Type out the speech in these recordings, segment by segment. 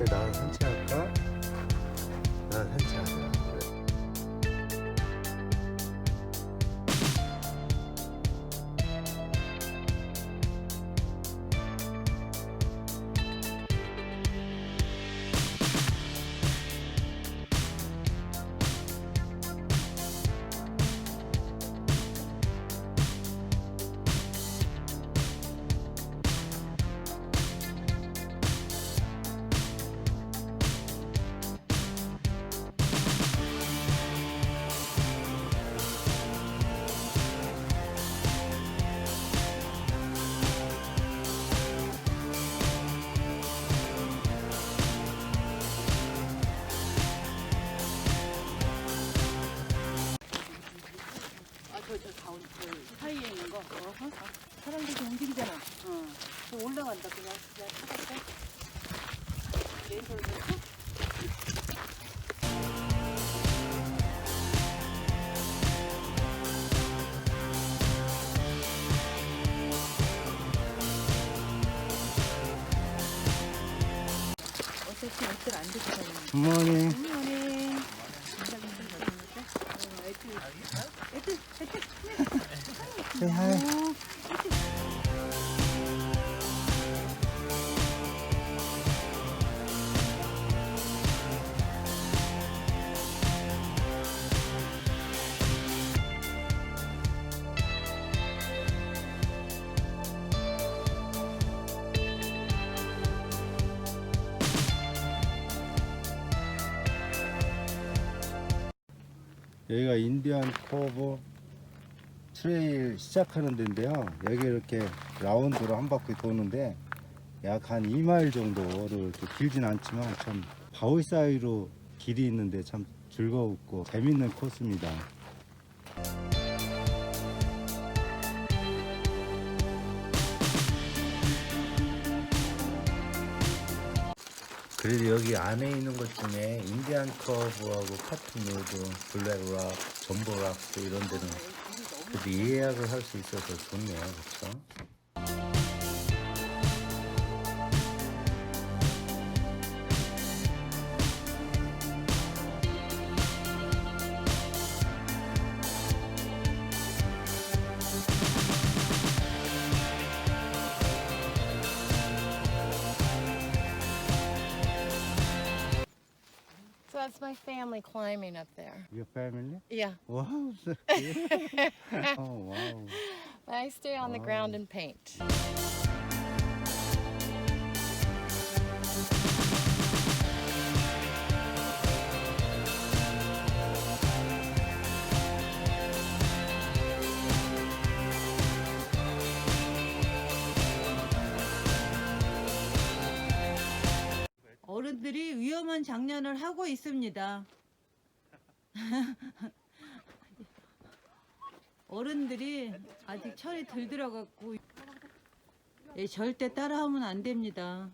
어때 나 산책할까? morning. 여기가 인디안 코브 트레일 시작하는 데인데요. 여기 이렇게 라운드로 한 바퀴 도는데 약 한 2마일 정도를 길진 않지만 참 바위 사이로 길이 있는데 참 즐거웠고 재밌는 코스입니다. 그래도 여기 안에 있는 것 중에 인디안 커브하고 카튼 로드, 블랙락, 점보락 또 이런 데는 그래도 예약을 할 수 있어서 좋네요. 그렇죠? That's my family climbing up there. Your family? Yeah. Wow. oh wow. I stay on the ground and paint. 어른들이 위험한 장난을 하고 있습니다. 어른들이 아직 철이 덜 들어갔고 예, 절대 따라하면 안 됩니다.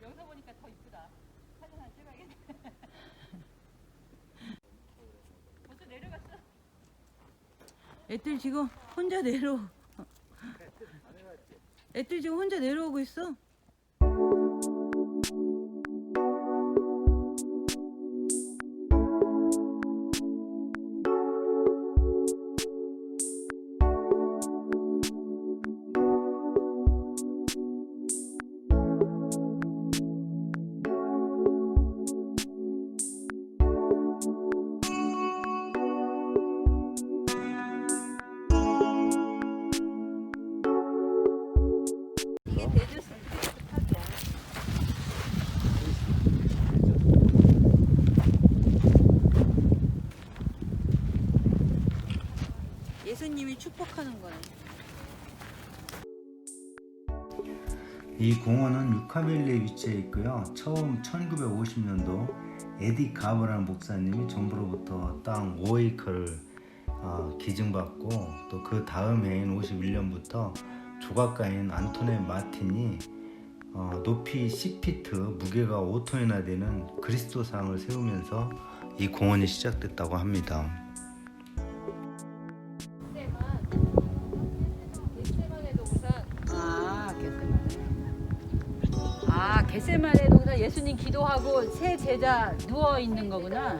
여기서 보니까 더 이쁘다. 사진 하나 찍어야겠네. 벌써 내려갔어. 애들 지금 혼자 내려. 애들 지금 혼자 내려오고 있어. 이 공원은 유카벨리에 위치해 있고요. 처음 1950년도 에디 가브라는 목사님이 정부로부터 땅 5에이커를 어, 기증받고 또 그 다음 해인 51년부터 조각가인 안토네 마틴이 어, 높이 10피트, 무게가 5톤이나 되는 그리스도상을 세우면서 이 공원이 시작됐다고 합니다. 예수님 기도하고 새 제자 누워 있는 거구나.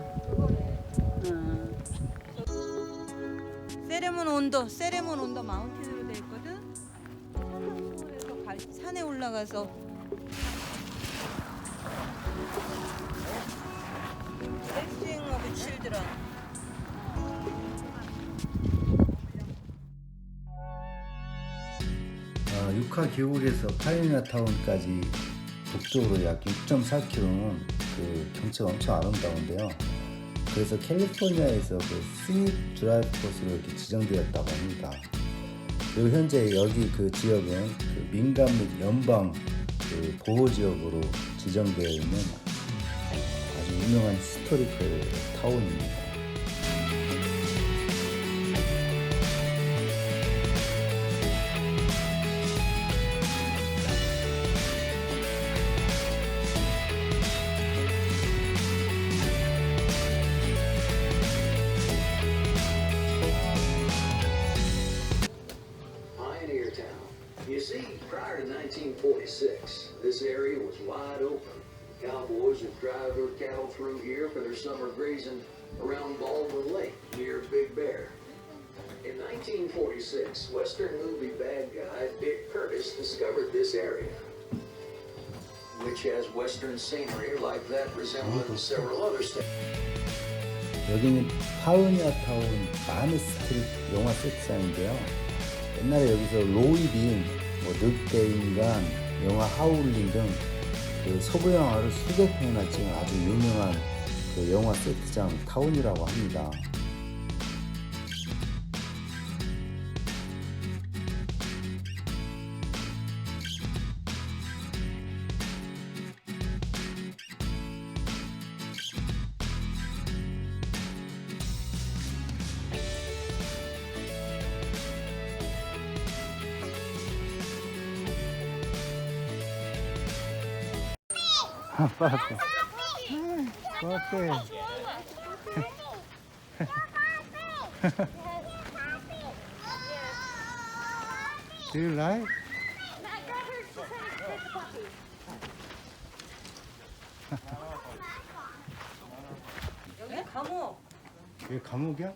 음. 세레몬 온도, 세레몬 온도 마운틴으로 돼 있거든. 그래서 갈- 산에 올라가서 렉싱 오브 칠드런. 어, 육하 계곡에서 파이니아 타운까지 북쪽으로 약 6.4km는 그 경치가 엄청 아름다운데요. 그래서 캘리포니아에서 그 스윗 드라이브 코스로 이렇게 지정되었다고 합니다. 그리고 현재 여기 그 지역은 그 민간 및 연방 그 보호 지역으로 지정되어 있는 아주 유명한 히스토리컬 타운입니다. You see, prior to 1946, this area was wide open. Cowboys would drive their cattle through here for their summer grazing around Baldwin Lake near Big Bear. In 1946, Western movie bad guy Dick Curtis discovered this area, which has Western scenery like that resembling several other states. 여기는 파우니아 타운 마느 스트리트 영화 세트장인데요. 옛날에 여기서 로이빈, 뭐 늑대 인간, 영화 하울링 등 그 서부 영화를 수백 편이나 찍은 아주 유명한 그 영화 세트장 타운이라고 합니다. 아빠. 아빠. Do you like? 여기 감옥. 이게 감옥이야?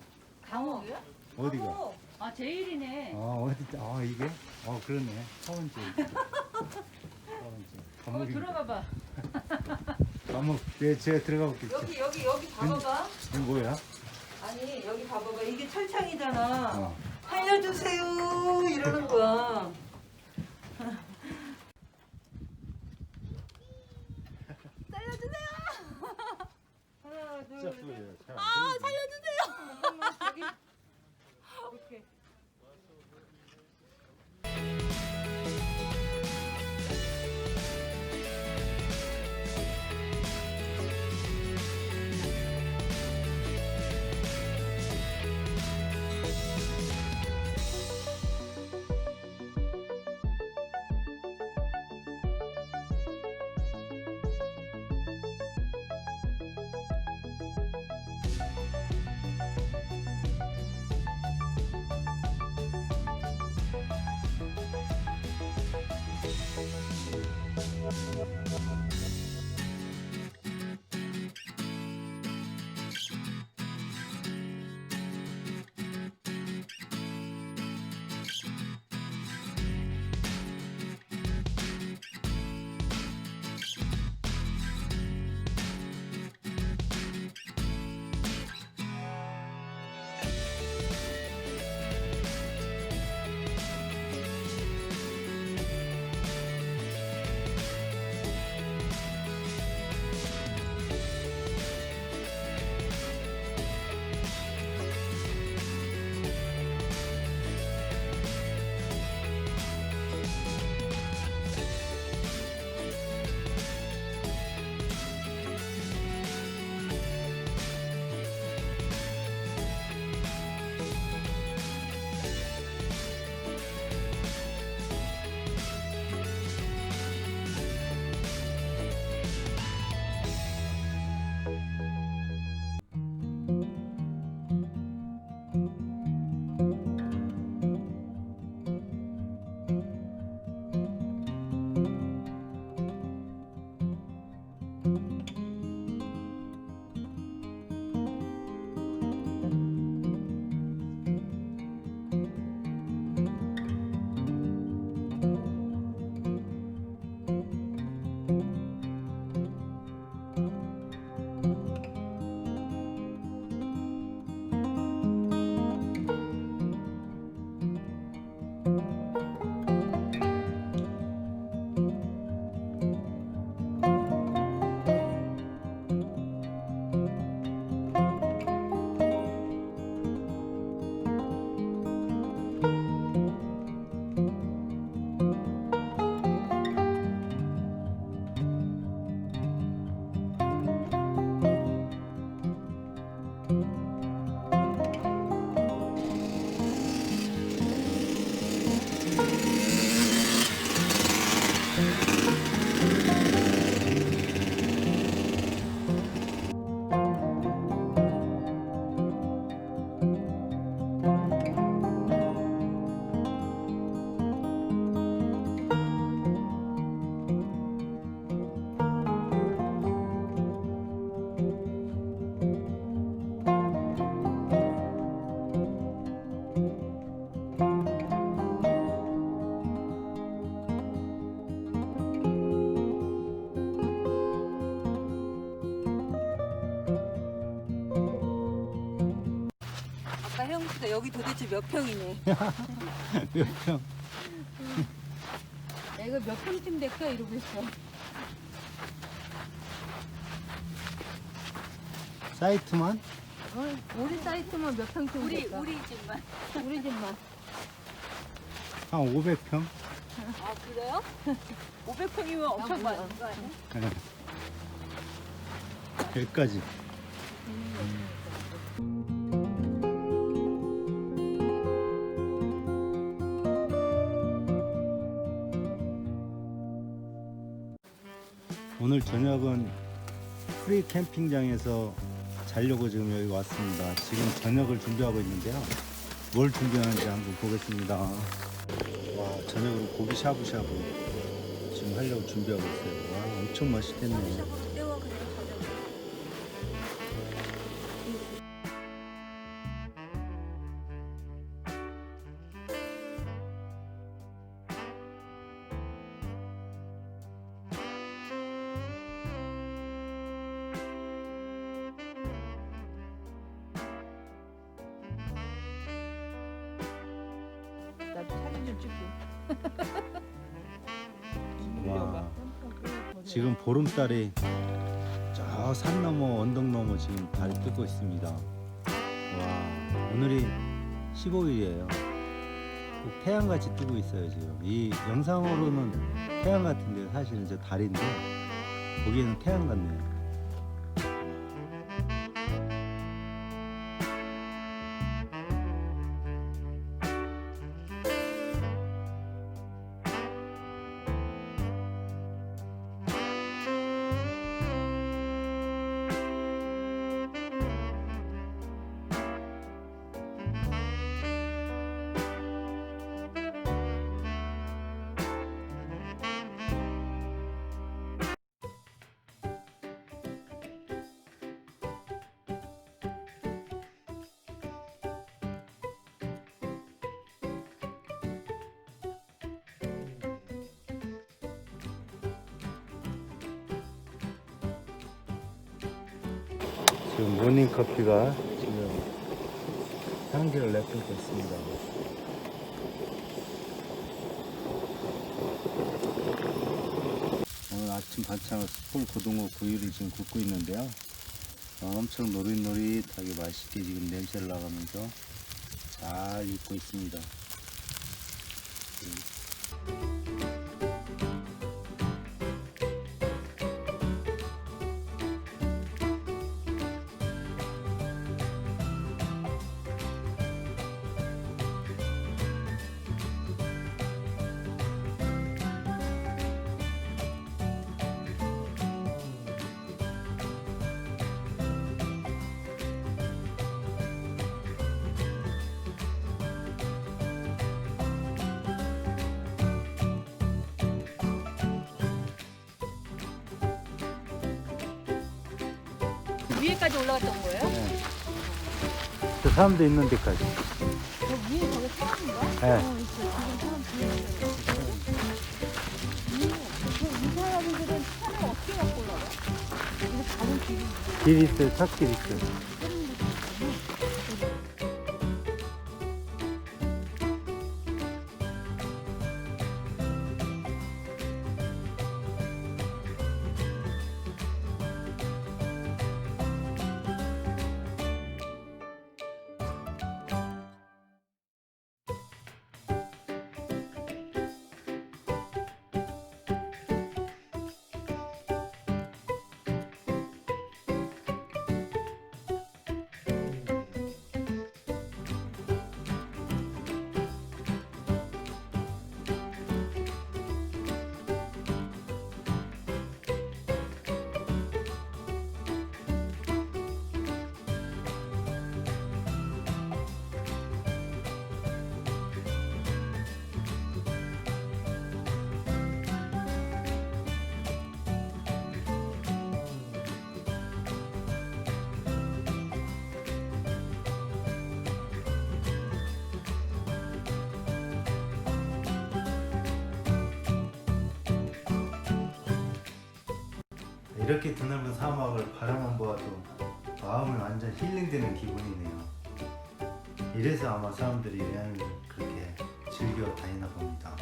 감옥이야? 어디가? 아 제일이네. 아 어디? 아 이게? 어 그러네. 타운지. 타운지. 어 감옥이. 들어가 봐. 감옥. 네, 제가 들어가 볼게요. 여기 여기 여기 봐봐봐. 이거 뭐야? 아니 여기 봐봐봐. 이게 철창이잖아. 어. 살려주세요 이러는 거야. 하나 둘 셋. 아 살려주세요. 여기 이렇게. 여기 도대체 몇 평이네. 몇 평? 야, 이거 몇 평쯤 될까 이러고 있어. 사이트만? 어, 우리 사이트만 몇 평쯤 우리 될까? 우리 집만. 우리 집만. 한 500평? 아 그래요? 500평이면 엄청. 많은 거 아니야? 여기까지. 오늘 저녁은 프리 캠핑장에서 자려고 지금 여기 왔습니다. 지금 저녁을 준비하고 있는데요. 뭘 준비하는지 한번 보겠습니다. 와, 저녁으로 고기 샤브샤브 지금 하려고 준비하고 있어요. 와, 엄청 맛있겠네요. 와, 지금 보름달이 저 산 너머 언덕 너머 지금 달이 뜨고 있습니다. 와, 오늘이 15일이에요. 태양같이 뜨고 있어요 지금. 이 영상으로는 태양 같은데 사실은 저 달인데 보기에는 태양 같네요. 지금 모닝 커피가 지금 향기를 내뿜고 있습니다. 오늘 아침 반찬으로 숯불 고등어 구이를 지금 굽고 있는데요. 엄청 노릇노릇하게 맛있게 지금 냄새를 나가면서 잘 익고 있습니다. 위에까지 올라갔던 거예요? 네. 저 사람도 있는 데까지. 저 위에 저게 사람인가? 네. 어, 있어. 지금 사람 보이는데. 이 사람들은 차를 어떻게 갖고 올라가? 다른 길이 길 있어요, 찻길 있어요. 이렇게 드넓은 사막을 바라만 보아도 마음이 완전 힐링되는 기분이네요. 이래서 아마 사람들이 여행을 그렇게 즐겨 다니나 봅니다.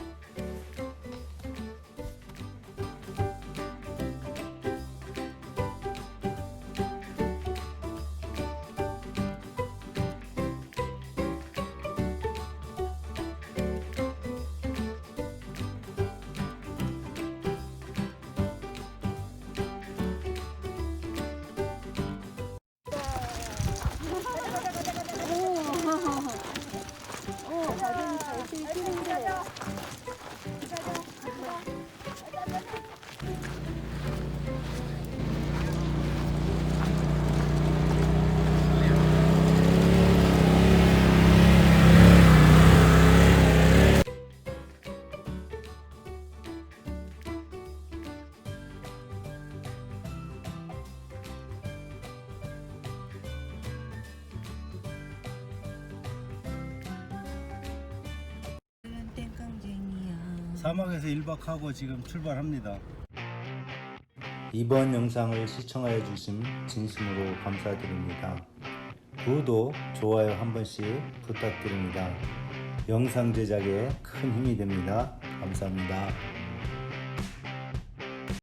사막에서 1박하고 지금 출발합니다. 이번 영상을 시청하여 주심 진심으로 감사드립니다. 구독, 좋아요 한 번씩 부탁드립니다. 영상 제작에 큰 힘이 됩니다. 감사합니다.